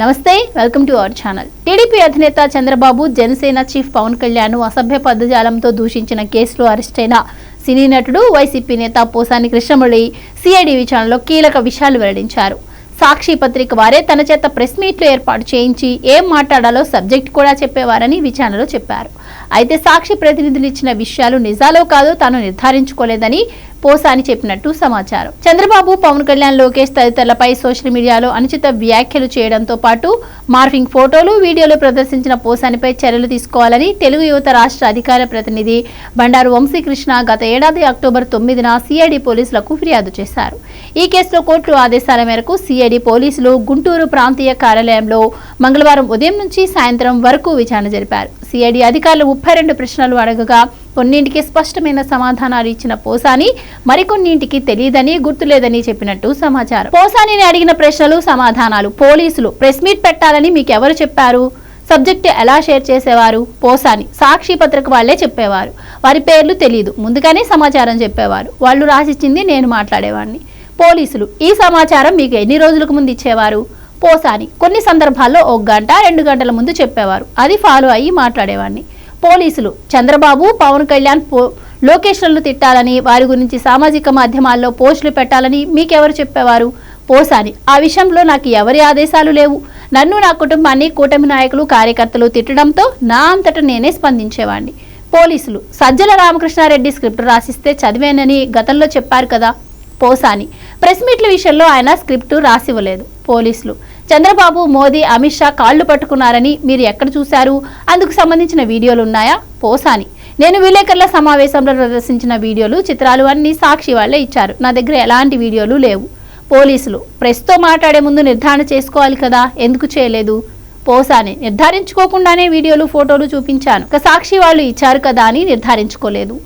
నమస్తే welcome to our channel. TDP అధినేత Chandrababu Janasena chief Pawan Kalyan అసభ్య పదజాలంతో దూషించిన కేసులో అరెస్టైన సినీ నటుడు వైసీపీ నేత పోసాని కృష్ణమురళి సిఐడి ఛానల్లో కీలక విషయాలు వెల్లడించారు. సాక్షి పత్రిక వారే తన చేత ప్రెస్ మీట్లు ఏర్పాటు చేయించి ఏం మాట్లాడాలో సబ్జెక్ట్ కూడా చెప్పేవారని విచారణలో చెప్పారు. అయితే సాక్షి ప్రతినిధులు ఇచ్చిన విషయాలు నిజాలో కాదో తాను నిర్ధారించుకోలేదని పోసాని చెప్పినట్టు సమాచారం. చంద్రబాబు పవన్ కళ్యాణ్ లోకేష్ తదితరులపై సోషల్ మీడియాలో అనుచిత వ్యాఖ్యలు చేయడంతో పాటు మార్ఫింగ్ ఫోటోలు వీడియోలు ప్రదర్శించిన పోసానిపై చర్యలు తీసుకోవాలని తెలుగు యువత రాష్ట్ర అధికార ప్రతినిధి బండారు వంశీకృష్ణ గత ఏడాది అక్టోబర్ తొమ్మిదిన సిఐడి పోలీసులకు ఫిర్యాదు చేశారు. ఈ కేసులో కోర్టు ఆదేశాల మేరకు సిఐడి పోలీసులు గుంటూరు ప్రాంతీయ కార్యాలయంలో మంగళవారం ఉదయం నుంచి సాయంత్రం వరకు విచారణ జరిపారు. సిఐడి అధికారులు ముప్పై రెండు ప్రశ్నలు అడగగా కొన్నింటికి స్పష్టమైన సమాధానాలు ఇచ్చిన పోసాని మరికొన్నింటికి తెలియదని గుర్తులేదని చెప్పినట్టు సమాచారం. పోసానిని అడిగిన ప్రశ్నలు సమాధానాలు పోలీసులు ప్రెస్ మీట్ పెట్టాలని మీకు ఎవరు చెప్పారు? సబ్జెక్ట్ ఎలా షేర్ చేసేవారు? పోసాని సాక్షి పత్రిక వాళ్ళే చెప్పేవారు. వారి పేర్లు తెలియదు ముందుగానే సమాచారం చెప్పేవారు. వాళ్ళు రాసిచ్చింది నేను మాట్లాడేవాడిని పోలీసులు ఈ సమాచారం మీకు ఎన్ని రోజులకు ముందు ఇచ్చేవారు? పోసాని కొన్ని సందర్భాల్లో ఒక గంట రెండు గంటల ముందు చెప్పేవారు. అది ఫాలో అయ్యి మాట్లాడేవాడిని పోలీసులు చంద్రబాబు పవన్ కళ్యాణ్ పో లొకేషన్లు తిట్టాలని వారి గురించి సామాజిక మాధ్యమాల్లో పోస్టులు పెట్టాలని మీకెవరు చెప్పేవారు? పోసాని ఆ విషయంలో నాకు ఎవరి ఆదేశాలు లేవు. నన్ను నా కుటుంబాన్ని కూటమి నాయకులు కార్యకర్తలు తిట్టడంతో నా అంతట నేనే స్పందించేవాడిని పోలీసులు సజ్జల రామకృష్ణారెడ్డి స్క్రిప్ట్ రాసిస్తే చదివానని గతంలో చెప్పారు కదా. పోసాని. ప్రెస్ మీట్ల విషయంలో ఆయన స్క్రిప్టు రాసివ్వలేదు. పోలీసులు. చంద్రబాబు మోదీ అమిత్ షా కాళ్ళు పట్టుకున్నారని మీరు ఎక్కడ చూశారు? అందుకు సంబంధించిన వీడియోలు ఉన్నాయా? పోసాని. నేను విలేకరుల సమావేశంలో ప్రదర్శించిన వీడియోలు చిత్రాలు అన్ని సాక్షి వాళ్ళే ఇచ్చారు. నా దగ్గర ఎలాంటి వీడియోలు లేవు. పోలీసులు. ప్రెస్తో మాట్లాడే ముందు నిర్ధారణ చేసుకోవాలి కదా? ఎందుకు చేయలేదు? పోసాని. నిర్ధారించుకోకుండానే వీడియోలు ఫోటోలు చూపించాను. ఇక సాక్షి వాళ్ళు ఇచ్చారు కదా అని నిర్ధారించుకోలేదు.